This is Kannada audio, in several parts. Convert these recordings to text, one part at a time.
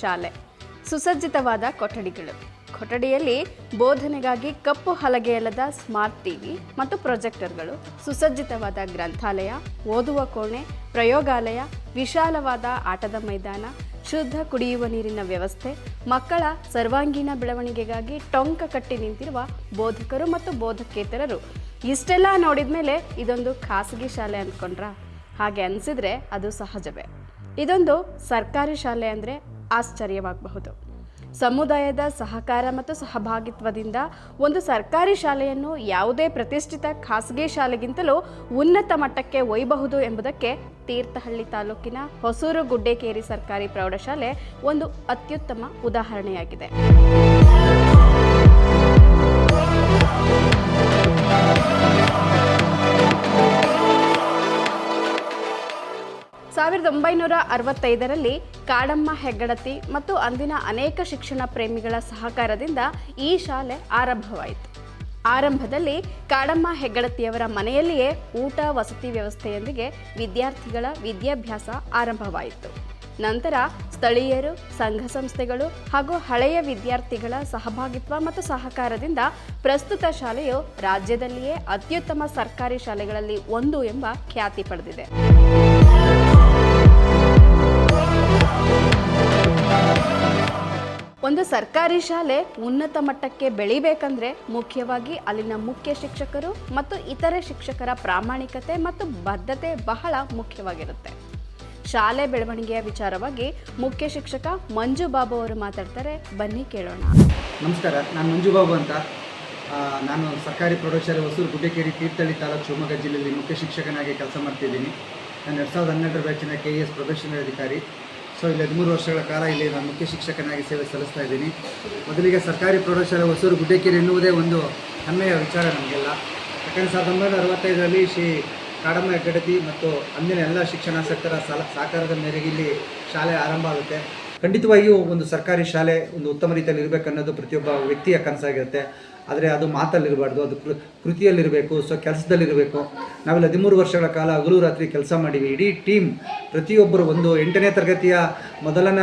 ಶಾಲೆ. ಸುಸಜ್ಜಿತವಾದ ಕೊಠಡಿಗಳು. ಕೊಠಡಿಯಲ್ಲಿ ಬೋಧನೆಗಾಗಿ ಕಪ್ಪು ಹಲಗೆಯಲ್ಲದ ಸ್ಮಾರ್ಟ್ ಟಿವಿ ಮತ್ತು ಪ್ರೊಜೆಕ್ಟರ್ಗಳು, ಸುಸಜ್ಜಿತವಾದ ಗ್ರಂಥಾಲಯ, ಓದುವ ಕೋಣೆ, ಪ್ರಯೋಗಾಲಯ, ವಿಶಾಲವಾದ ಆಟದ ಮೈದಾನ, ಶುದ್ಧ ಕುಡಿಯುವ ನೀರಿನ ವ್ಯವಸ್ಥೆ, ಮಕ್ಕಳ ಸರ್ವಾಂಗೀಣ ಬೆಳವಣಿಗೆಗಾಗಿ ಟೊಂಕ ಕಟ್ಟಿ ನಿಂತಿರುವ ಬೋಧಕರು ಮತ್ತು ಬೋಧಕೇತರರು. ಇಷ್ಟೆಲ್ಲ ನೋಡಿದ ಮೇಲೆ ಇದೊಂದು ಖಾಸಗಿ ಶಾಲೆ ಅಂದ್ಕೊಂಡ್ರಾ ಹಾಗೆ ಅನಿಸಿದ್ರೆ ಅದು ಸಹಜವೇ. ಇದೊಂದು ಸರ್ಕಾರಿ ಶಾಲೆ ಅಂದರೆ ಆಶ್ಚರ್ಯವಾಗಬಹುದು. ಸಮುದಾಯದ ಸಹಕಾರ ಮತ್ತು ಸಹಭಾಗಿತ್ವದಿಂದ ಒಂದು ಸರ್ಕಾರಿ ಶಾಲೆಯನ್ನು ಯಾವುದೇ ಪ್ರತಿಷ್ಠಿತ ಖಾಸಗಿ ಶಾಲೆಗಿಂತಲೂ ಉನ್ನತ ಮಟ್ಟಕ್ಕೆ ಒಯ್ಯಬಹುದು ಎಂಬುದಕ್ಕೆ ತೀರ್ಥಹಳ್ಳಿ ತಾಲೂಕಿನ ಹೊಸೂರು ಗುಡ್ಡೇಕೇರಿ ಸರ್ಕಾರಿ ಪ್ರೌಢಶಾಲೆ ಒಂದು ಅತ್ಯುತ್ತಮ ಉದಾಹರಣೆಯಾಗಿದೆ. ಸಾವಿರದ ಒಂಬೈನೂರ ಅರವತ್ತೈದರಲ್ಲಿ ಕಾಡಮ್ಮ ಹೆಗ್ಗಡತಿ ಮತ್ತು ಅಂದಿನ ಅನೇಕ ಶಿಕ್ಷಣ ಪ್ರೇಮಿಗಳ ಸಹಕಾರದಿಂದ ಈ ಶಾಲೆ ಆರಂಭವಾಯಿತು. ಆರಂಭದಲ್ಲಿ ಕಾಡಮ್ಮ ಹೆಗ್ಗಡತಿಯವರ ಮನೆಯಲ್ಲಿಯೇ ಊಟ, ವಸತಿ ವ್ಯವಸ್ಥೆಯೊಂದಿಗೆ ವಿದ್ಯಾರ್ಥಿಗಳ ವಿದ್ಯಾಭ್ಯಾಸ ಆರಂಭವಾಯಿತು. ನಂತರ ಸ್ಥಳೀಯರು, ಸಂಘ ಸಂಸ್ಥೆಗಳು ಹಾಗೂ ಹಳೆಯ ವಿದ್ಯಾರ್ಥಿಗಳ ಸಹಭಾಗಿತ್ವ ಮತ್ತು ಸಹಕಾರದಿಂದ ಪ್ರಸ್ತುತ ಶಾಲೆಯು ರಾಜ್ಯದಲ್ಲಿಯೇ ಅತ್ಯುತ್ತಮ ಸರ್ಕಾರಿ ಶಾಲೆಗಳಲ್ಲಿ ಒಂದು ಎಂಬ ಖ್ಯಾತಿ ಪಡೆದಿದೆ. ಒಂದು ಸರ್ಕಾರಿ ಶಾಲೆ ಉನ್ನತ ಮಟ್ಟಕ್ಕೆ ಬೆಳಿಬೇಕಂದ್ರೆ ಮುಖ್ಯವಾಗಿ ಅಲ್ಲಿನ ಮುಖ್ಯ ಶಿಕ್ಷಕರು ಮತ್ತು ಇತರೆ ಶಿಕ್ಷಕರ ಪ್ರಾಮಾಣಿಕತೆ ಮತ್ತು ಬದ್ಧತೆ ಬಹಳ ಮುಖ್ಯವಾಗಿರುತ್ತೆ. ಶಾಲೆ ಬೆಳವಣಿಗೆಯ ವಿಚಾರವಾಗಿ ಮುಖ್ಯ ಶಿಕ್ಷಕ ಮಂಜು ಬಾಬು ಅವರು ಮಾತಾಡ್ತಾರೆ. ಬನ್ನಿ ಕೇಳೋಣ. ನಮಸ್ಕಾರ, ನಾನು ಮಂಜು ಬಾಬು ಅಂತ. ನಾನು ಸರ್ಕಾರಿ ಪ್ರೌಢಶಾಲೆ ಹೊಸೂರು ಗುಡ್ಡೇಕೇರಿ ತೀರ್ಥಹಳ್ಳಿ ತಾಲೂಕು ಶಿವಮೊಗ್ಗ ಜಿಲ್ಲೆಯಲ್ಲಿ ಮುಖ್ಯ ಶಿಕ್ಷಕನಾಗಿ ಕೆಲಸ ಮಾಡ್ತಿದ್ದೀನಿ. ನಾನು ಎರಡು ಸಾವಿರದ ಹನ್ನೆರಡರ ಬ್ಯಾಚಿನ ಕೆ ಎಸ್ ಪ್ರೊಫೆಷನಲ್ ಅಧಿಕಾರಿ ಸೊ ಇಲ್ಲಿ ಹದಿಮೂರು ವರ್ಷಗಳ ಕಾಲ ಇಲ್ಲಿ ನಾನು ಮುಖ್ಯ ಶಿಕ್ಷಕನಾಗಿ ಸೇವೆ ಸಲ್ಲಿಸ್ತಾ ಇದ್ದೀನಿ. ಮೊದಲಿಗೆ ಸರ್ಕಾರಿ ಪ್ರೌಢಶಾಲೆ ಹೊಸೂರು ಗುಡ್ಡೇಕೇರಿ ಎನ್ನುವುದೇ ಒಂದು ಹೆಮ್ಮೆಯ ವಿಚಾರ ನಮಗೆಲ್ಲ. ಯಾಕಂದರೆ ಸಾವಿರದ ಒಂಬೈನೂರ ಅರವತ್ತೈದರಲ್ಲಿ ಶ್ರೀ ಕಾಡಮ್ಮ ಹೆಗ್ಗಡತಿ ಮತ್ತು ಅಂದಿನ ಎಲ್ಲ ಶಿಕ್ಷಣಾಸಕ್ತರ ಸಲ ಸಹಕಾರದ ಮೇರೆಗೆ ಇಲ್ಲಿ ಶಾಲೆ ಆರಂಭ ಆಗುತ್ತೆ. ಖಂಡಿತವಾಗಿಯೂ ಒಂದು ಸರ್ಕಾರಿ ಶಾಲೆ ಒಂದು ಉತ್ತಮ ರೀತಿಯಲ್ಲಿ ಇರಬೇಕನ್ನೋದು ಪ್ರತಿಯೊಬ್ಬ ವ್ಯಕ್ತಿಯ ಕನಸಾಗಿರುತ್ತೆ. ಆದರೆ ಅದು ಮಾತಲ್ಲಿರಬಾರ್ದು, ಅದು ಕೃ, ಕೃತಿಯಲ್ಲಿರಬೇಕು, ಸೊ ಕೆಲಸದಲ್ಲಿರಬೇಕು. ನಾವೆಲ್ಲ ಹದಿಮೂರು ವರ್ಷಗಳ ಕಾಲ ಹಗಲು ರಾತ್ರಿ ಕೆಲಸ ಮಾಡೀವಿ. ಇಡೀ ಟೀಮ್ ಪ್ರತಿಯೊಬ್ಬರು ಒಂದು ಎಂಟನೇ ತರಗತಿಯ ಮೊದಲನ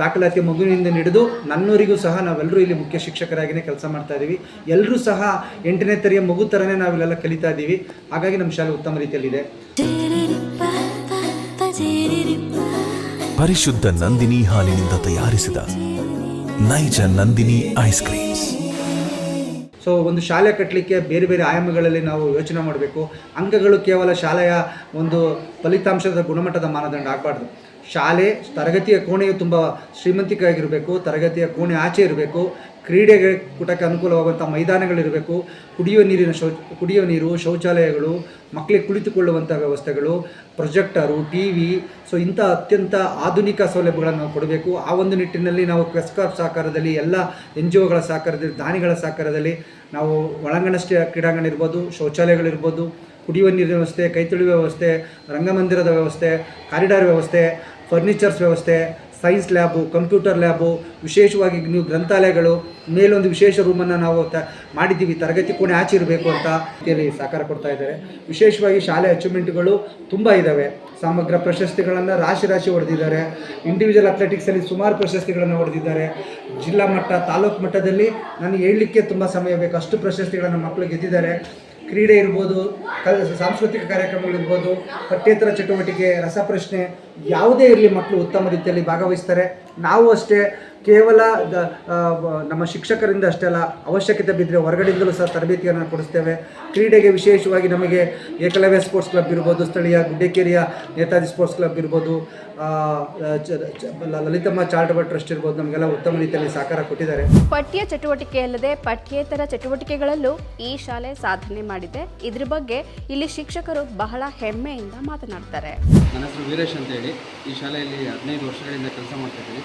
ದಾಖಲಾತಿ ಮಗುವಿನಿಂದ ಹಿಡಿದು ನನ್ನವರಿಗೂ ಸಹ ನಾವೆಲ್ಲರೂ ಇಲ್ಲಿ ಮುಖ್ಯ ಶಿಕ್ಷಕರಾಗಿಯೇ ಕೆಲಸ ಮಾಡ್ತಾ ಇದ್ದೀವಿ ಎಲ್ಲರೂ ಸಹ ಎಂಟನೇ ತರಿಯ ಮಗು ಥರನೇ ನಾವಿಲ್ಲೆಲ್ಲ ಕಲಿತಾ ಇದ್ದೀವಿ ಹಾಗಾಗಿ ನಮ್ಮ ಶಾಲೆ ಉತ್ತಮ ರೀತಿಯಲ್ಲಿದೆ. ಪರಿಶುದ್ಧ ನಂದಿನಿ ಹಾಲಿನಿಂದ ತಯಾರಿಸಿದ ನೈಜ ನಂದಿನಿ ಐಸ್ ಕ್ರೀಮ್ಸ್ ಸೊ ಒಂದು ಶಾಲೆ ಕಟ್ಟಲಿಕ್ಕೆ ಬೇರೆ ಬೇರೆ ಆಯಾಮಗಳಲ್ಲಿ ನಾವು ಯೋಚನೆ ಮಾಡಬೇಕು. ಅಂಕಗಳು ಕೇವಲ ಶಾಲೆಯ ಒಂದು ಫಲಿತಾಂಶದ ಗುಣಮಟ್ಟದ ಮಾನದಂಡ ಆಗಬಾರ್ದು. ಶಾಲೆ ತರಗತಿಯ ಕೋಣೆಯು ತುಂಬ ಶ್ರೀಮಂತಿಕಾಗಿರಬೇಕು ತರಗತಿಯ ಕೋಣೆ ಆಚೆ ಇರಬೇಕು ಕ್ರೀಡೆಗೆ ಕೂಟಕ್ಕೆ ಅನುಕೂಲವಾಗುವಂಥ ಮೈದಾನಗಳಿರಬೇಕು. ಕುಡಿಯುವ ನೀರಿನ ಶೌಚ ಕುಡಿಯುವ ನೀರು, ಶೌಚಾಲಯಗಳು, ಮಕ್ಕಳಿಗೆ ಕುಳಿತುಕೊಳ್ಳುವಂಥ ವ್ಯವಸ್ಥೆಗಳು, ಪ್ರೊಜೆಕ್ಟರು ಟಿ ವಿ ಸೊ, ಇಂಥ ಅತ್ಯಂತ ಆಧುನಿಕ ಸೌಲಭ್ಯಗಳನ್ನು ಕೊಡಬೇಕು. ಆ ಒಂದು ನಿಟ್ಟಿನಲ್ಲಿ ನಾವು ಕ್ವೆಸ್ಕಾಪ್ ಸಹಕಾರದಲ್ಲಿ, ಎಲ್ಲ ಎನ್ ಜಿ ಒಗಳ ಸಹಕಾರದಲ್ಲಿ, ದಾನಿಗಳ ಸಹಕಾರದಲ್ಲಿ ನಾವು ಒಳಾಂಗಣ ಕ್ರೀಡಾಂಗಣ ಇರ್ಬೋದು ಶೌಚಾಲಯಗಳಿರ್ಬೋದು ಕುಡಿಯುವ ನೀರಿನ ವ್ಯವಸ್ಥೆ ಕೈತೊಳೆಯುವ ವ್ಯವಸ್ಥೆ, ರಂಗಮಂದಿರದ ವ್ಯವಸ್ಥೆ, ಕಾರಿಡಾರ್ ವ್ಯವಸ್ಥೆ, ಫರ್ನಿಚರ್ಸ್ ವ್ಯವಸ್ಥೆ ಸೈನ್ಸ್ ಲ್ಯಾಬು, ಕಂಪ್ಯೂಟರ್ ಲ್ಯಾಬು, ವಿಶೇಷವಾಗಿ ನೀವು ಗ್ರಂಥಾಲಯಗಳು, ಮೇಲೊಂದು ವಿಶೇಷ ರೂಮನ್ನು ನಾವು ತ, ಮಾಡಿದ್ದೀವಿ, ತರಗತಿ ಕೋಣೆ ಆಚೆ ಇರಬೇಕು ಅಂತ ರೀತಿಯಲ್ಲಿ ಸಹಕಾರ ಕೊಡ್ತಾ ಇದ್ದಾರೆ. ವಿಶೇಷವಾಗಿ ಶಾಲೆ ಅಚೀವ್ಮೆಂಟ್ಗಳು ತುಂಬ ಇದ್ದಾವೆ. ಸಮಗ್ರ ಪ್ರಶಸ್ತಿಗಳನ್ನು ರಾಶಿ ರಾಶಿ ಹೊಡೆದಿದ್ದಾರೆ. ಇಂಡಿವಿಜುವಲ್ ಅಥ್ಲೆಟಿಕ್ಸಲ್ಲಿ ಸುಮಾರು ಪ್ರಶಸ್ತಿಗಳನ್ನು ಹೊಡೆದಿದ್ದಾರೆ. ಜಿಲ್ಲಾ ಮಟ್ಟ, ತಾಲೂಕು ಮಟ್ಟದಲ್ಲಿ ನನಗೆ ಹೇಳಲಿಕ್ಕೆ ತುಂಬ ಸಮಯ ಬೇಕು. ಅಷ್ಟು ಪ್ರಶಸ್ತಿಗಳನ್ನು ಮಕ್ಕಳು ಗೆದ್ದಿದ್ದಾರೆ. ಕ್ರೀಡೆ ಇರ್ಬೋದು ಸಾಂಸ್ಕೃತಿಕ ಕಾರ್ಯಕ್ರಮಗಳಿರ್ಬೋದು ಪಠ್ಯೇತರ ಚಟುವಟಿಕೆ, ರಸಪ್ರಶ್ನೆ ಯಾವುದೇ ಇರಲಿ ಮಕ್ಕಳು ಉತ್ತಮ ರೀತಿಯಲ್ಲಿ ಭಾಗವಹಿಸ್ತಾರೆ. ನಾವು ಅಷ್ಟೇ ಕೇವಲ ದ- ನಮ್ಮ ಶಿಕ್ಷಕರಿಂದ ಅಷ್ಟೇ ಅಲ್ಲ ಅವಶ್ಯಕತೆ ಬಿದ್ದರೆ ಹೊರಗಡೆಯಿಂದಲೂ ಸಹ ತರಬೇತಿಯನ್ನು ಕೊಡಿಸ್ತೇವೆ. ಕ್ರೀಡೆಗೆ ವಿಶೇಷವಾಗಿ ನಮಗೆ ಏಕಲವ್ಯ ಸ್ಪೋರ್ಟ್ಸ್ ಕ್ಲಬ್ ಇರ್ಬೋದು ಸ್ಥಳೀಯ ಗುಡ್ಡೇಕೇರಿಯ ನೇತಾಜಿ ಸ್ಪೋರ್ಟ್ಸ್ ಕ್ಲಬ್ ಇರ್ಬೋದು ಲಲಿತಮ್ಮ ಚಾರಿಟಬಲ್ ಟ್ರಸ್ಟ್ ಇರ್ಬೋದು ನಮಗೆಲ್ಲ ಉತ್ತಮ ರೀತಿಯಲ್ಲಿ ಸಹಕಾರ ಕೊಟ್ಟಿದ್ದಾರೆ. ಪಠ್ಯ ಚಟುವಟಿಕೆಯಲ್ಲದೆ ಪಠ್ಯೇತರ ಚಟುವಟಿಕೆಗಳಲ್ಲೂ ಈ ಶಾಲೆ ಸಾಧನೆ ಮಾಡಿದೆ. ಇದ್ರ ಬಗ್ಗೆ ಇಲ್ಲಿ ಶಿಕ್ಷಕರು ಬಹಳ ಹೆಮ್ಮೆಯಿಂದ ಮಾತನಾಡ್ತಾರೆ. ನನ್ನ ಹೆಸರು ವೀರೇಶ್ ಅಂತ ಹೇಳಿ ಈ ಶಾಲೆಯಲ್ಲಿ ಹದಿನೈದು ವರ್ಷಗಳಿಂದ ಕೆಲಸ ಮಾಡ್ತಾಯಿದ್ದೀನಿ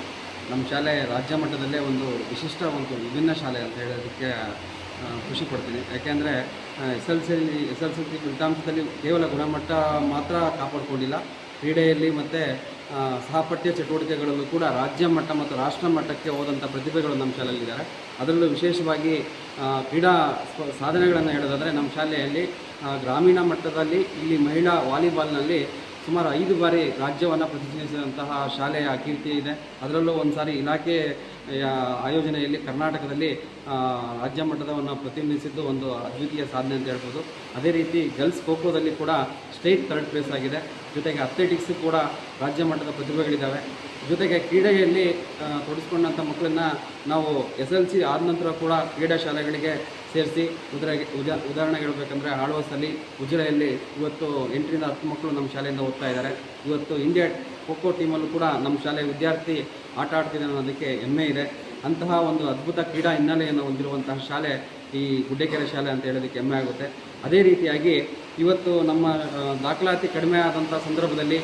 ನಮ್ಮ ಶಾಲೆ ರಾಜ್ಯ ಮಟ್ಟದಲ್ಲೇ ಒಂದು ವಿಶಿಷ್ಟ ಒಂದು ವಿಭಿನ್ನ ಶಾಲೆ ಅಂತ ಹೇಳೋದಕ್ಕೆ ಖುಷಿ ಪಡ್ತೀನಿ. ಯಾಕೆಂದರೆ S L C S L C ಫಲಿತಾಂಶದಲ್ಲಿ ಕೇವಲ ಗುಣಮಟ್ಟ ಮಾತ್ರ ಕಾಪಾಡಿಕೊಂಡಿಲ್ಲ. ಕ್ರೀಡೆಯಲ್ಲಿ ಮತ್ತು ಸಹಪಠ್ಯ ಚಟುವಟಿಕೆಗಳಲ್ಲೂ ಕೂಡ ರಾಜ್ಯ ಮಟ್ಟ ಮತ್ತು ರಾಷ್ಟ್ರ ಮಟ್ಟಕ್ಕೆ ಹೋದಂಥ ಪ್ರತಿಭೆಗಳು ನಮ್ಮ ಶಾಲೆಯಲ್ಲಿದ್ದಾರೆ. ಅದರಲ್ಲೂ ವಿಶೇಷವಾಗಿ ಕ್ರೀಡಾ ಸಾಧನೆಗಳನ್ನು ಹೇಳೋದಾದರೆ ನಮ್ಮ ಶಾಲೆಯಲ್ಲಿ ಗ್ರಾಮೀಣ ಮಟ್ಟದಲ್ಲಿ ಇಲ್ಲಿ ಮಹಿಳಾ ವಾಲಿಬಾಲ್ನಲ್ಲಿ ಸುಮಾರು ಐದು ಬಾರಿ ರಾಜ್ಯವನ್ನು ಪ್ರತಿನಿಧಿಸಿದಂತಹ ಶಾಲೆಯ ಕೀರ್ತಿ ಇದೆ. ಅದರಲ್ಲೂ ಒಂದು ಸಾರಿ ಇಲಾಖೆ ಆಯೋಜನೆಯಲ್ಲಿ ಕರ್ನಾಟಕದಲ್ಲಿ ರಾಜ್ಯ ಮಟ್ಟದವನ್ನು ಪ್ರತಿನಿಧಿಸಿದ್ದು ಒಂದು ಅದ್ವಿತೀಯ ಸಾಧನೆ ಅಂತ ಹೇಳ್ಬೋದು. ಅದೇ ರೀತಿ ಗರ್ಲ್ಸ್ ಖೋಖೋದಲ್ಲಿ ಕೂಡ ಸ್ಟೇಟ್ ಥರ್ಡ್ ಪ್ಲೇಸ್ ಆಗಿದೆ. ಜೊತೆಗೆ ಅಥ್ಲೆಟಿಕ್ಸ್ ಕೂಡ ರಾಜ್ಯ ಮಟ್ಟದ ಪ್ರತಿಭೆಗಳಿದ್ದಾವೆ. ಜೊತೆಗೆ ಕ್ರೀಡೆಯಲ್ಲಿ ತೊಡಸ್ಕೊಂಡಂಥ ಮಕ್ಕಳನ್ನ ನಾವು ಎಸ್ ಎಲ್ ಸಿ ಆದ ನಂತರ ಕೂಡ ಕ್ರೀಡಾ ಶಾಲೆಗಳಿಗೆ ಸೇರಿಸಿ ಉದರ ಉದಾ, ಉದಾಹರಣೆಗೆ ಹೇಳ್ಬೇಕಂದ್ರೆ ಆಳ್ವಾಸಲ್ಲಿ ಉಜಿರೆಯಲ್ಲಿ ಇವತ್ತು ಎಂಟರಿಂದ ಹತ್ತು ಮಕ್ಕಳು ನಮ್ಮ ಶಾಲೆಯಿಂದ ಓದ್ತಾ ಇದ್ದಾರೆ. ಇವತ್ತು ಇಂಡಿಯಾ ಖೋಖೋ ಟೀಮಲ್ಲೂ ಕೂಡ ನಮ್ಮ ಶಾಲೆಯ ವಿದ್ಯಾರ್ಥಿ ಆಟ ಆಡ್ತಿದೆ ಅನ್ನೋದಕ್ಕೆ ಹೆಮ್ಮೆ ಇದೆ. ಅಂತಹ ಒಂದು ಅದ್ಭುತ ಕ್ರೀಡಾ ಹಿನ್ನೆಲೆಯನ್ನು ಹೊಂದಿರುವಂತಹ ಶಾಲೆ ಈ ಗುಡ್ಡೆಕೆರೆ ಶಾಲೆ ಅಂತ ಹೇಳೋದಕ್ಕೆ ಹೆಮ್ಮೆ ಆಗುತ್ತೆ. ಅದೇ ರೀತಿಯಾಗಿ ಇವತ್ತು ನಮ್ಮ ದಾಖಲಾತಿ ಕಡಿಮೆ ಆದಂಥ ಸಂದರ್ಭದಲ್ಲಿ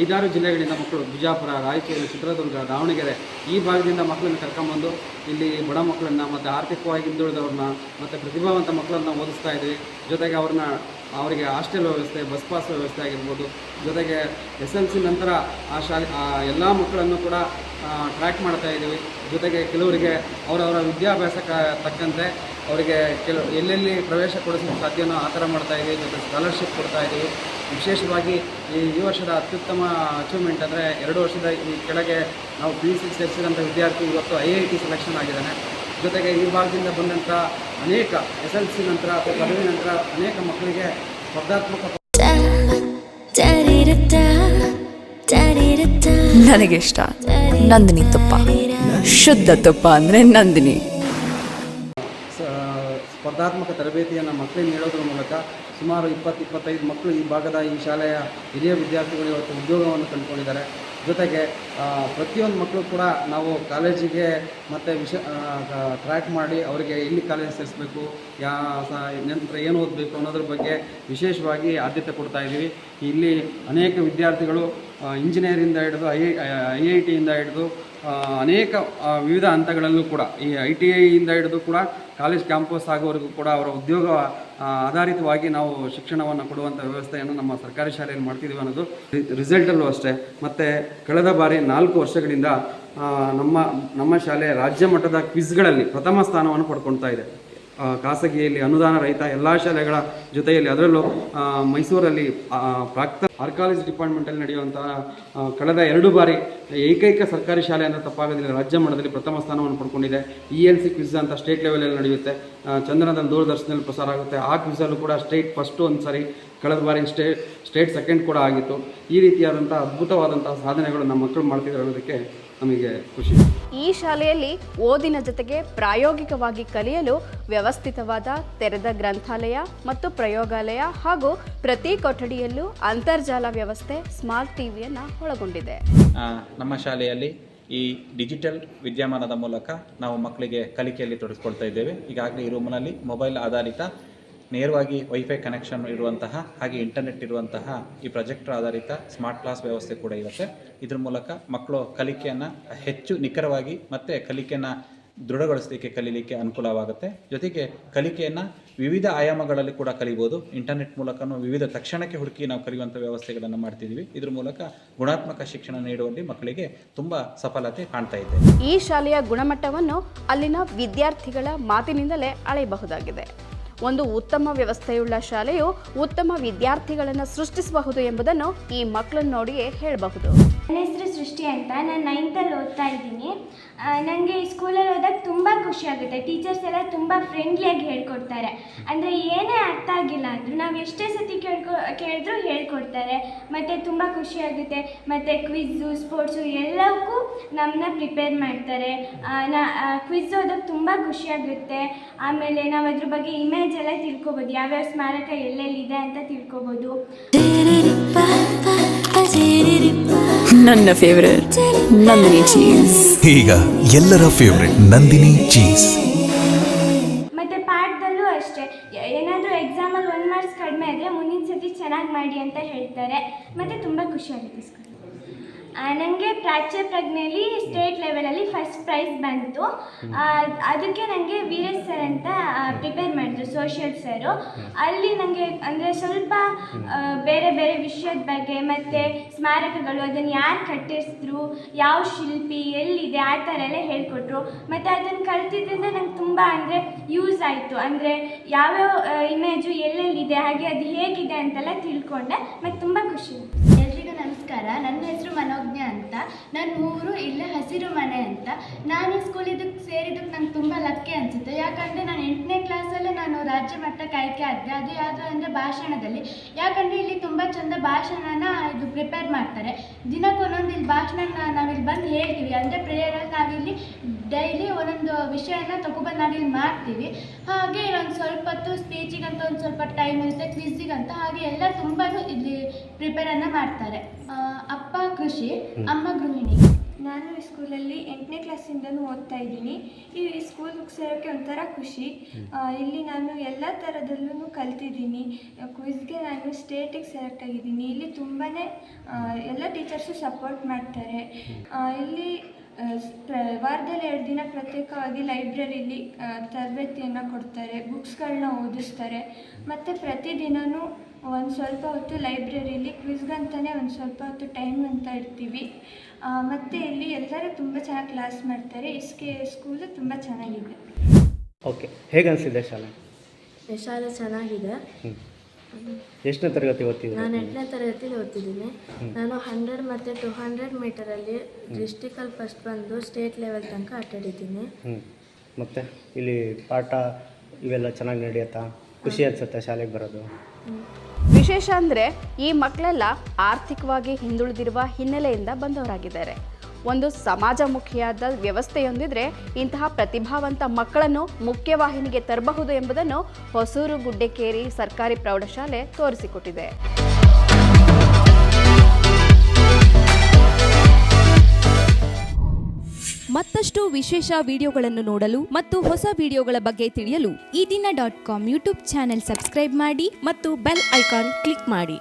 ಐದಾರು ಜಿಲ್ಲೆಗಳಿಂದ ಮಕ್ಕಳು ಬಿಜಾಪುರ, ರಾಯಚೂರು, ಚಿತ್ರದುರ್ಗ, ದಾವಣಗೆರೆ ಈ ಭಾಗದಿಂದ ಮಕ್ಕಳನ್ನು ಕರ್ಕೊಂಬಂದು ಇಲ್ಲಿ ಬಡ ಮಕ್ಕಳನ್ನು ಮತ್ತು ಆರ್ಥಿಕವಾಗಿ ಹಿಂದುಳಿದವ್ರನ್ನ ಮತ್ತು ಪ್ರತಿಭಾವಂತ ಮಕ್ಕಳನ್ನ ಓದಿಸ್ತಾ ಇದ್ವಿ. ಜೊತೆಗೆ ಅವ್ರನ್ನ ಅವರಿಗೆ ಹಾಸ್ಟೆಲ್ ವ್ಯವಸ್ಥೆ, ಬಸ್ ಪಾಸ್ ವ್ಯವಸ್ಥೆ ಆಗಿರ್ಬೋದು. ಜೊತೆಗೆ ಎಸ್ ಎಲ್ ಸಿ ನಂತರ ಆ ಶಾಲೆ, ಆ ಎಲ್ಲ ಮಕ್ಕಳನ್ನು ಕೂಡ ಟ್ರ್ಯಾಕ್ ಮಾಡ್ತಾ ಇದ್ದೀವಿ ಜೊತೆಗೆ ಕೆಲವರಿಗೆ ಅವರವರ ವಿದ್ಯಾಭ್ಯಾಸಕ್ಕೆ ತಕ್ಕಂತೆ ಅವರಿಗೆ ಕೆಲವು ಎಲ್ಲೆಲ್ಲಿ ಪ್ರವೇಶ ಕೊಡಿಸಲು ಸಾಧ್ಯನೋ ಆ ಥರ ಮಾಡ್ತಾ ಇದ್ದೀವಿ ಜೊತೆ ಸ್ಕಾಲರ್ಶಿಪ್ ಕೊಡ್ತಾ ಇದ್ದೀವಿ. ವಿಶೇಷವಾಗಿ ಈ ಈ ವರ್ಷದ ಅತ್ಯುತ್ತಮ ಅಚೀವ್ಮೆಂಟ್ ಅಂದರೆ ಎರಡು ವರ್ಷದ ಈ ಕೆಳಗೆ ನಾವು ಪಿ ಯು ಸಿ ಸೇರಿಸಿದಂಥ ವಿದ್ಯಾರ್ಥಿ ಇವತ್ತು ಐ ಐ ಟಿ ಸೆಲೆಕ್ಷನ್ ಆಗಿದ್ದಾನೆ. ಜೊತೆಗೆ ಈ ಭಾಗದಿಂದ ಬಂದಂಥ ಅನೇಕ ಎಸ್ ಎಲ್ ಸಿ ನಂತರ ಅಥವಾ ಪದವಿ ನಂತರ ಅನೇಕ ಮಕ್ಕಳಿಗೆ ಸ್ಪರ್ಧಾತ್ಮಕ ನನಗಿಷ್ಟ ನಂದಿನಿ ತುಪ್ಪ. ಶುದ್ಧ ತುಪ್ಪ ಅಂದರೆ ನಂದಿನಿ. ಸ್ಪರ್ಧಾತ್ಮಕ ತರಬೇತಿಯನ್ನು ಮಕ್ಕಳಿಗೆ ನೀಡೋದ್ರ ಮೂಲಕ ಸುಮಾರು ಇಪ್ಪತ್ತು, ಇಪ್ಪತ್ತೈದು ಮಕ್ಕಳು ಈ ಭಾಗದ ಈ ಶಾಲೆಯ ಹಿರಿಯ ವಿದ್ಯಾರ್ಥಿಗಳು ಇವತ್ತು ಉದ್ಯೋಗವನ್ನು ಕಂಡುಕೊಂಡಿದ್ದಾರೆ. ಜೊತೆಗೆ ಪ್ರತಿಯೊಂದು ಮಕ್ಕಳು ಕೂಡ ನಾವು ಕಾಲೇಜಿಗೆ ಮತ್ತು ವಿಷ ಟ್ರ್ಯಾಕ್ ಮಾಡಿ ಅವರಿಗೆ ಎಲ್ಲಿ ಕಾಲೇಜ್ ಸೇರಿಸಬೇಕು, ಯಾ ನಂತರ ಏನು ಓದಬೇಕು ಅನ್ನೋದ್ರ ಬಗ್ಗೆ ವಿಶೇಷವಾಗಿ ಆದ್ಯತೆ ಕೊಡ್ತಾ ಇದ್ದೀವಿ. ಇಲ್ಲಿ ಅನೇಕ ವಿದ್ಯಾರ್ಥಿಗಳು ಇಂಜಿನಿಯರಿಂದ ಹಿಡಿದು, ಐ ಐ ಐ ಟಿಯಿಂದ ಹಿಡಿದು ಅನೇಕ ವಿವಿಧ ಹಂತಗಳಲ್ಲೂ ಕೂಡ, ಈ ಐ ಟಿ ಐಯಿಂದ ಹಿಡಿದು ಕೂಡ ಕಾಲೇಜ್ ಕ್ಯಾಂಪಸ್ ಆಗೋವರೆಗೂ ಕೂಡ ಅವರ ಉದ್ಯೋಗ ಆಧಾರಿತವಾಗಿ ನಾವು ಶಿಕ್ಷಣವನ್ನು ಕೊಡುವಂಥ ವ್ಯವಸ್ಥೆಯನ್ನು ನಮ್ಮ ಸರ್ಕಾರಿ ಶಾಲೆಯಲ್ಲಿ ಮಾಡ್ತಿದ್ದೀವಿ ಅನ್ನೋದು ರಿಸಲ್ಟಲ್ಲೂ ಅಷ್ಟೇ. ಮತ್ತು ಕಳೆದ ಬಾರಿ ನಾಲ್ಕು ವರ್ಷಗಳಿಂದ ನಮ್ಮ ನಮ್ಮ ಶಾಲೆ ರಾಜ್ಯ ಮಟ್ಟದ ಕ್ವಿಜ್ಗಳಲ್ಲಿ ಪ್ರಥಮ ಸ್ಥಾನವನ್ನು ಪಡ್ಕೊಳ್ತಾ ಇದೆ. ಖಾಸಗಿಯಲ್ಲಿ ಅನುದಾನ ರಹಿತ ಎಲ್ಲ ಶಾಲೆಗಳ ಜೊತೆಯಲ್ಲಿ ಅದರಲ್ಲೂ ಮೈಸೂರಲ್ಲಿ ಪ್ರಾಕ್ತ ಆರ್ಕಾಲಜಿ ಡಿಪಾರ್ಟ್ಮೆಂಟಲ್ಲಿ ನಡೆಯುವಂತಹ ಕಳೆದ ಎರಡು ಬಾರಿ ಏಕೈಕ ಸರ್ಕಾರಿ ಶಾಲೆ ಅಂತ ತಪ್ಪಾಗೋದಿಲ್ಲ ರಾಜ್ಯ ಮಟ್ಟದಲ್ಲಿ ಪ್ರಥಮ ಸ್ಥಾನವನ್ನು ಪಡ್ಕೊಂಡಿದೆ. ಇ ಎಲ್ ಸಿ ಕ್ವಿಜ್ ಅಂತ ಸ್ಟೇಟ್ ಲೆವೆಲಲ್ಲಿ ನಡೆಯುತ್ತೆ. ಆ, ದೂರದರ್ಶನದಲ್ಲಿ ಪ್ರಸಾರ ಆಗುತ್ತೆ. ಆ ಕ್ವಿಝಲ್ಲೂ ಕೂಡ ಸ್ಟೇಟ್ ಫಸ್ಟು ಒಂದು ಸಾರಿ ಕಳೆದ ಬಾರಿ ಸ್ಟೇ ಸ್ಟೇಟ್ ಸೆಕೆಂಡ್ ಕೂಡ ಆಗಿತ್ತು. ಈ ರೀತಿಯಾದಂಥ ಅದ್ಭುತವಾದಂಥ ಸಾಧನೆಗಳು ನಮ್ಮ ಮಕ್ಕಳು ಮಾಡ್ತಿದ್ದಾರೆ ಅನ್ನೋದಕ್ಕೆ ನಮಗೆ ಖುಷಿ. ಈ ಶಾಲೆಯಲ್ಲಿ ಓದಿನ ಜೊತೆಗೆ ಪ್ರಾಯೋಗಿಕವಾಗಿ ಕಲಿಯಲು ವ್ಯವಸ್ಥಿತವಾದ ತೆರೆದ ಗ್ರಂಥಾಲಯ ಮತ್ತು ಪ್ರಯೋಗಾಲಯ ಹಾಗೂ ಪ್ರತಿ ಕೊಠಡಿಯಲ್ಲೂ ಅಂತರ್ಜಾಲ ವ್ಯವಸ್ಥೆ ಸ್ಮಾರ್ಟ್ ಟಿವಿಯನ್ನು ಒಳಗೊಂಡಿದೆ. ಆ, ನಮ್ಮ ಶಾಲೆಯಲ್ಲಿ ಈ ಡಿಜಿಟಲ್ ವಿದ್ಯಮಾನದ ಮೂಲಕ ನಾವು ಮಕ್ಕಳಿಗೆ ಕಲಿಕೆಯಲ್ಲಿ ತೊಡಗಿಸ್ಕೊಳ್ತಾ ಇದ್ದೇವೆ. ಈಗಾಗಲೇ ಈ ರೂಮ್ನಲ್ಲಿ ಮೊಬೈಲ್ ಆಧಾರಿತ ನೇರವಾಗಿ ವೈಫೈ ಕನೆಕ್ಷನ್ ಇರುವಂತಹ ಹಾಗೆ ಇಂಟರ್ನೆಟ್ ಇರುವಂತಹ ಈ ಪ್ರೊಜೆಕ್ಟರ್ ಆಧಾರಿತ ಸ್ಮಾರ್ಟ್ ಕ್ಲಾಸ್ ವ್ಯವಸ್ಥೆ ಕೂಡ ಇರುತ್ತೆ. ಇದ್ರ ಮೂಲಕ ಮಕ್ಕಳು ಕಲಿಕೆಯನ್ನು ಹೆಚ್ಚು ನಿಖರವಾಗಿ ಮತ್ತು ಕಲಿಕೆಯನ್ನು ದೃಢಗೊಳಿಸಲಿಕ್ಕೆ ಕಲೀಲಿಕ್ಕೆ ಅನುಕೂಲವಾಗುತ್ತೆ. ಜೊತೆಗೆ ಕಲಿಕೆಯನ್ನು ವಿವಿಧ ಆಯಾಮಗಳಲ್ಲಿ ಕೂಡ ಕಲಿಬೋದು. ಇಂಟರ್ನೆಟ್ ಮೂಲಕನೂ ವಿವಿಧ ತಕ್ಷಣಕ್ಕೆ ಹುಡುಕಿ ನಾವು ಕಲಿಯುವಂಥ ವ್ಯವಸ್ಥೆಗಳನ್ನು ಮಾಡ್ತಿದ್ದೀವಿ ಇದ್ರ ಮೂಲಕ ಗುಣಾತ್ಮಕ ಶಿಕ್ಷಣ ನೀಡುವಲ್ಲಿ ಮಕ್ಕಳಿಗೆ ತುಂಬ ಸಫಲತೆ ಕಾಣ್ತಾ ಇದೆ. ಈ ಶಾಲೆಯ ಗುಣಮಟ್ಟವನ್ನು ಅಲ್ಲಿನ ವಿದ್ಯಾರ್ಥಿಗಳ ಮಾತಿನಿಂದಲೇ ಅಳೆಯಬಹುದಾಗಿದೆ. ಒಂದು ಉತ್ತಮ ವ್ಯವಸ್ಥೆಯುಳ್ಳ ಶಾಲೆಯು ಉತ್ತಮ ವಿದ್ಯಾರ್ಥಿಗಳನ್ನು ಸೃಷ್ಟಿಸಬಹುದು ಎಂಬುದನ್ನು ಈ ಮಕ್ಕಳನ್ನು ನೋಡಿಯೇ ಹೇಳಬಹುದು. ನನ್ನ ಹೆಸರು ಸೃಷ್ಟಿ ಅಂತ. ನಾನು ನೈನ್ತಲ್ಲಿ ಓದ್ತಾ ಇದ್ದೀನಿ. ನನಗೆ ಈ ಸ್ಕೂಲಲ್ಲಿ ಓದೋಕ್ಕೆ ತುಂಬ ಖುಷಿ ಆಗುತ್ತೆ. ಟೀಚರ್ಸ್ ಎಲ್ಲ ತುಂಬ ಫ್ರೆಂಡ್ಲಿಯಾಗಿ ಹೇಳ್ಕೊಡ್ತಾರೆ. ಅಂದರೆ ಏನೇ ಅರ್ಥ ಆಗಿಲ್ಲ ಅಂದರೂ ನಾವು ಎಷ್ಟೇ ಸತಿ ಕೇಳ್ಕೊ, ಕೇಳಿದ್ರೂ ಹೇಳ್ಕೊಡ್ತಾರೆ. ಮತ್ತು ತುಂಬ ಖುಷಿ ಆಗುತ್ತೆ. ಮತ್ತು ಕ್ವಿಝು ಸ್ಪೋರ್ಟ್ಸು ಎಲ್ಲಕ್ಕೂ ನಮ್ಮನ್ನ ಪ್ರಿಪೇರ್ ಮಾಡ್ತಾರೆ. ನಾ ಕ್ವಿಝ್ ಓದೋಕ್ಕೆ ತುಂಬ ಖುಷಿ ಆಗುತ್ತೆ. ಆಮೇಲೆ ನಾವು ಅದ್ರ ಬಗ್ಗೆ ಇಮೇಜ್ ಎಲ್ಲ ತಿಳ್ಕೊಬೋದು. ಯಾವ್ಯಾವ ಸ್ಮಾರಕ ಎಲ್ಲೆಲ್ಲಿದೆ ಅಂತ ತಿಳ್ಕೊಬೋದು. ನನ್ನ ಫೇವರೇಟ್ ನಂದಿನಿ ಚೀಸ್ ಈಗ ಎಲ್ಲರ ಫೇವರೆಟ್ ನಂದಿನಿ ಚೀಸ್ ಮತ್ತೆ ಪಾಠದಲ್ಲೂ ಅಷ್ಟೇ. ಏನಾದರೂ ಎಕ್ಸಾಮಲ್ಲಿ ಒಂದು ಮಾರ್ಕ್ಸ್ ಕಡಿಮೆ ಆದರೆ ಮುಂದಿನ ಸತಿ ಚೆನ್ನಾಗಿ ಮಾಡಿ ಅಂತ ಹೇಳ್ತಾರೆ. ಮತ್ತೆ ತುಂಬ ಖುಷಿ ಆಗುತ್ತೆ ಸ್ಕೂಲ್ ನನಗೆ ಪ್ರಾಚ್ಯ ಪ್ರಜ್ಞೆಯಲ್ಲಿ ಸ್ಟೇಟ್ ಲೆವೆಲಲ್ಲಿ ಫಸ್ಟ್ ಪ್ರೈಸ್ ಬಂತು. ಅದಕ್ಕೆ ನನಗೆ ವೀರೇಶ್ ಸರ್ ಅಂತ ಪ್ರಿಪೇರ್ ಮಾಡಿದ್ರು ಸೋಷಿಯಲ್ ಸರು ಅಲ್ಲಿ ನನಗೆ ಅಂದರೆ ಸ್ವಲ್ಪ ಬೇರೆ ಬೇರೆ ವಿಷಯದ ಬಗ್ಗೆ ಮತ್ತು ಸ್ಮಾರಕಗಳು ಅದನ್ನು ಯಾರು ಕಟ್ಟಿಸಿದ್ರು ಯಾವ ಶಿಲ್ಪಿ ಎಲ್ಲಿದೆ ಆ ಥರ ಎಲ್ಲ ಹೇಳ್ಕೊಟ್ರು. ಮತ್ತು ಅದನ್ನು ಕಲ್ತಿದ್ದರಿಂದ ನಂಗೆ ತುಂಬ ಅಂದರೆ ಯೂಸ್ ಆಯಿತು. ಅಂದರೆ ಯಾವ್ಯಾವ ಇಮೇಜು ಎಲ್ಲೆಲ್ಲಿದೆ ಹಾಗೆ ಅದು ಹೇಗಿದೆ ಅಂತೆಲ್ಲ ತಿಳ್ಕೊಂಡೆ. ಮತ್ತು ತುಂಬ ಖುಷಿ. ನಮಸ್ಕಾರ. ನನ್ನ ಹೆಸರು ಮನೋಜ್ಞ ಅಂತ. ನನ್ನ ಊರು ಇಲ್ಲೇ ಹಸಿರು ಮನೆ ಅಂತ. ನಾನು ಈ ಸ್ಕೂಲ್ ಇದಕ್ಕೆ ಸೇರಿದಕ್ಕೆ ನಂಗೆ ತುಂಬ ಲಕ್ಕಿ ಅನಿಸುತ್ತೆ. ಯಾಕಂದರೆ ನಾನು ಎಂಟನೇ ಕ್ಲಾಸಲ್ಲೇ ನಾನು ರಾಜ್ಯ ಮಟ್ಟಕ್ಕೆ ಆಯ್ಕೆ ಆದೆ ಅದು ಯಾವುದು ಅಂದರೆ ಭಾಷಣದಲ್ಲಿ. ಯಾಕಂದರೆ ಇಲ್ಲಿ ತುಂಬ ಚಂದ ಭಾಷಣನ ಇದು ಪ್ರಿಪೇರ್ ಮಾಡ್ತಾರೆ. ದಿನಕ್ಕೊಂದೊಂದು ಇಲ್ಲಿ ಭಾಷಣನ ನಾವಿಲ್ಲಿ ಬಂದು ಹೇಳ್ತೀವಿ. ಅಂದರೆ ಪ್ರೇಯರಲ್ಲಿ ನಾವಿಲ್ಲಿ ಡೈಲಿ ಒಂದೊಂದು ವಿಷಯನ ತಗೊಬಂದು ನಾವಿಲ್ಲಿ ಮಾಡ್ತೀವಿ. ಹಾಗೆ ಒಂದು ಸ್ವಲ್ಪ ಹೊತ್ತು ಸ್ಪೀಚಿಗಂತ ಒಂದು ಸ್ವಲ್ಪ ಟೈಮ್ ಇರುತ್ತೆ ಕ್ವಿಝಿಗಂತ ಹಾಗೆ ಎಲ್ಲ ತುಂಬಾ ಇಲ್ಲಿ ಪ್ರಿಪೇರನ್ನು ಮಾಡ್ತಾರೆ. ಅಪ್ಪ ಕೃಷಿ ಅಮ್ಮ ಗೃಹಿಣಿ. ನಾನು ಈ ಸ್ಕೂಲಲ್ಲಿ ಎಂಟನೇ ಕ್ಲಾಸಿಂದನೂ ಓದ್ತಾ ಇದ್ದೀನಿ. ಈ ಸ್ಕೂಲ್ಗೆ ಸೇರೋಕ್ಕೆ ಒಂಥರ ಖುಷಿ. ಇಲ್ಲಿ ನಾನು ಎಲ್ಲ ಥರದಲ್ಲೂ ಕಲ್ತಿದ್ದೀನಿ. ಕ್ವಿಝ್ಗೆ ನಾನು ಸ್ಟೇಟಿಗೆ ಸೆಲೆಕ್ಟ್ ಆಗಿದ್ದೀನಿ. ಇಲ್ಲಿ ತುಂಬಾ ಎಲ್ಲ ಟೀಚರ್ಸು ಸಪೋರ್ಟ್ ಮಾಡ್ತಾರೆ. ಇಲ್ಲಿ ವಾರದಲ್ಲಿ ಎರಡು ದಿನ ಪ್ರತ್ಯೇಕವಾಗಿ ಲೈಬ್ರರಿಲಿ ತರಬೇತಿಯನ್ನು ಕೊಡ್ತಾರೆ ಬುಕ್ಸ್ಗಳನ್ನ ಓದಿಸ್ತಾರೆ. ಮತ್ತು ಪ್ರತಿದಿನವೂ ಒಂದು ಸ್ವಲ್ಪ ಹೊತ್ತು ಲೈಬ್ರರಿಲಿ ಕ್ವಿಸ್ಗಂತಲೇ ಒಂದು ಸ್ವಲ್ಪ ಹೊತ್ತು ಟೈಮ್ ಅಂತ ಇರ್ತೀವಿ ಮತ್ತು ಇಲ್ಲಿ ಎಲ್ಲರೂ ತುಂಬ ಚೆನ್ನಾಗಿ ಕ್ಲಾಸ್ ಮಾಡ್ತಾರೆ. ಇಸ್ಕೆ ಸ್ಕೂಲು ತುಂಬ ಚೆನ್ನಾಗಿದೆ. ಓಕೆ ಹೇಗೆ ಅನಿಸಿದೆ ಶಾಲೆ? ಶಾಲೆ ಚೆನ್ನಾಗಿದೆ. ಎಷ್ಟನೇ ತರಗತಿ ಓದ್ತಿದ್ದೀನಿ ನಾನು ಎಂಟನೇ ತರಗತಿಲಿ ಓದ್ತಿದ್ದೀನಿ. ನಾನು ಹಂಡ್ರೆಡ್ ಮತ್ತು ಟು ಹಂಡ್ರೆಡ್ ಮೀಟರಲ್ಲಿ ಡಿಸ್ಟಿಕಲ್ಲಿ ಫಸ್ಟ್ ಬಂದು ಸ್ಟೇಟ್ ಲೆವೆಲ್ ತನಕ ಆಟಾಡಿದ್ದೀನಿ. ಹ್ಞೂ ಮತ್ತು ಇಲ್ಲಿ ಪಾಠ ಇವೆಲ್ಲ ಚೆನ್ನಾಗಿ ನಡೆಯುತ್ತಾ? ಖುಷಿ ಅನ್ಸುತ್ತೆ ಶಾಲೆಗೆ ಬರೋದು? ವಿಶೇಷ ಅಂದರೆ ಈ ಮಕ್ಕಳೆಲ್ಲ ಆರ್ಥಿಕವಾಗಿ ಹಿಂದುಳಿದಿರುವ ಹಿನ್ನೆಲೆಯಿಂದ ಬಂದವರಾಗಿದ್ದಾರೆ. ಒಂದು ಸಮಾಜಮುಖಿಯಾದ ವ್ಯವಸ್ಥೆಯೊಂದಿದ್ರೆ ಇಂತಹ ಪ್ರತಿಭಾವಂತ ಮಕ್ಕಳನ್ನು ಮುಖ್ಯವಾಹಿನಿಗೆ ತರಬಹುದು ಎಂಬುದನ್ನು ಹೊಸೂರು ಗುಡ್ಡೆಕೇರಿ ಸರ್ಕಾರಿ ಪ್ರೌಢಶಾಲೆ ತೋರಿಸಿಕೊಟ್ಟಿದೆ. ಮತ್ತಷ್ಟು ವಿಶೇಷ ವಿಡಿಯೋಗಳನ್ನು ನೋಡಲು ಮತ್ತು ಹೊಸ ವಿಡಿಯೋಗಳ ಬಗ್ಗೆ ತಿಳಿಯಲು Ee Dina dot com YouTube channel subscribe ಮಾಡಿ ಮತ್ತು ಬೆಲ್ ಐಕಾನ್ ಕ್ಲಿಕ್ ಮಾಡಿ.